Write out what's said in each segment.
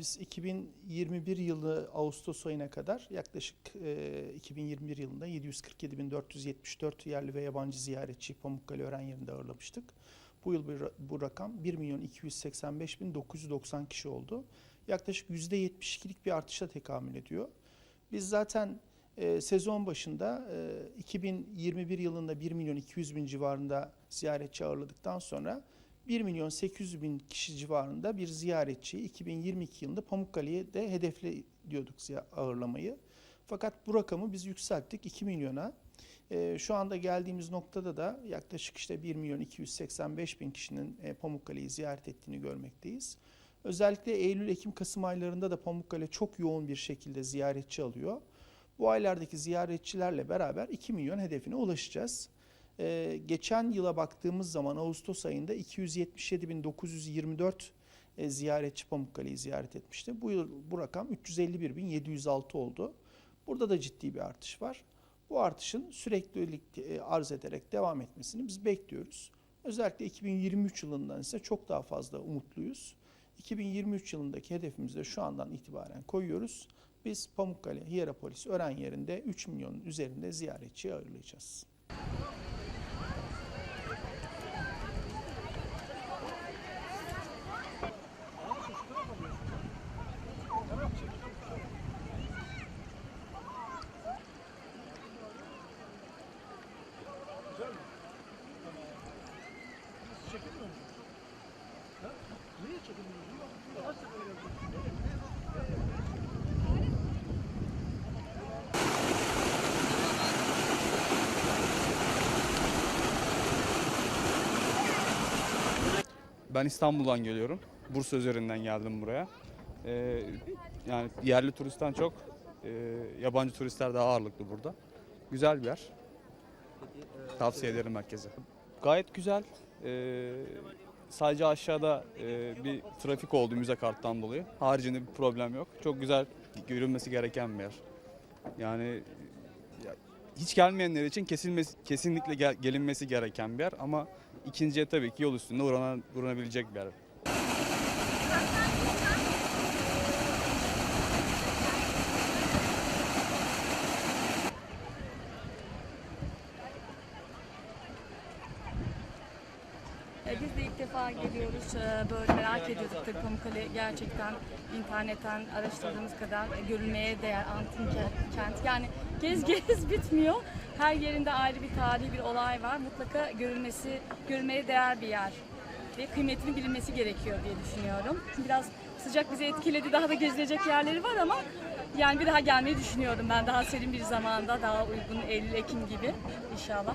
biz 2021 yılı Ağustos ayına kadar yaklaşık e, 2021 yılında 747.474 yerli ve yabancı ziyaretçi Pamukkale Öğren yerinde ağırlamıştık. Bu yıl bu rakam 1 milyon 285.990 kişi oldu. Yaklaşık %72'lik bir artışa tekamül ediyor. Biz zaten e, sezon başında e, 2021 yılında 1 milyon 200 bin civarında ziyaretçi ağırladıktan sonra 1 milyon 800 bin kişi civarında bir ziyaretçi 2022 yılında Pamukkale'ye de hedefliyorduk ziya- ağırlamayı. Fakat bu rakamı biz yükselttik 2 milyona. Ee, şu anda geldiğimiz noktada da yaklaşık işte 1 milyon 285 bin kişinin e, Pamukkale'yi ziyaret ettiğini görmekteyiz. Özellikle Eylül, Ekim, Kasım aylarında da Pamukkale çok yoğun bir şekilde ziyaretçi alıyor. Bu aylardaki ziyaretçilerle beraber 2 milyon hedefine ulaşacağız. Ee, geçen yıla baktığımız zaman Ağustos ayında 277.924 e, ziyaretçi Pamukkale'yi ziyaret etmişti. Bu yıl bu rakam 351.706 oldu. Burada da ciddi bir artış var. Bu artışın süreklilik e, arz ederek devam etmesini biz bekliyoruz. Özellikle 2023 yılından ise çok daha fazla umutluyuz. 2023 yılındaki hedefimizi de şu andan itibaren koyuyoruz. Biz Pamukkale, Hierapolis, Ören yerinde 3 milyonun üzerinde ziyaretçi ağırlayacağız. Ben İstanbul'dan geliyorum. Bursa üzerinden geldim buraya. Ee, yani yerli turistten çok e, yabancı turistler daha ağırlıklı burada. Güzel bir yer. Tavsiye ederim herkese. Gayet güzel. Ee, sadece aşağıda e, bir trafik oldu müze karttan dolayı. Haricinde bir problem yok. Çok güzel görülmesi gereken bir yer. Yani ya, hiç gelmeyenler için kesilmesi, kesinlikle gel- gelinmesi gereken bir yer ama ikinciye tabii ki yol üstünde uğranan, uğranabilecek bir yer. Biz de ilk defa geliyoruz. E, Böyle merak ediyorduk tabii Pamukkale gerçekten internetten araştırdığımız kadar e, görülmeye değer antin ke- kent. Yani gez gez bitmiyor. Her yerinde ayrı bir tarihi bir olay var. Mutlaka görülmesi, görülmeye değer bir yer. Ve kıymetinin bilinmesi gerekiyor diye düşünüyorum. Biraz sıcak bizi etkiledi. Daha da gezilecek yerleri var ama yani bir daha gelmeyi düşünüyorum ben daha serin bir zamanda, daha uygun Eylül, Ekim gibi inşallah.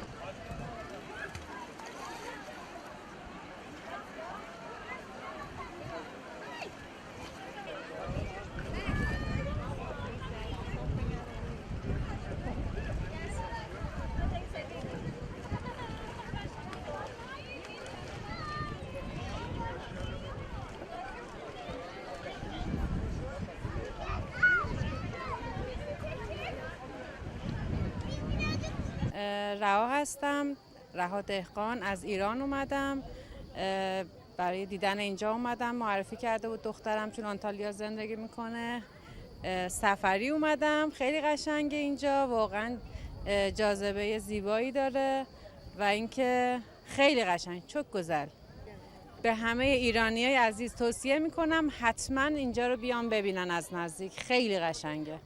رها هستم. رها دهقان از ایران اومدم. برای دیدن اینجا اومدم. معرفی کرده بود دخترم چون آنتالیا زندگی می‌کنه. سفری اومدم. خیلی قشنگه اینجا. واقعا جاذبه زیبایی داره و اینکه خیلی قشنگ. چک گذل به همه ایرانی عزیز توصیه می‌کنم حتما اینجا رو بیان ببینن از نزدیک. خیلی قشنگه.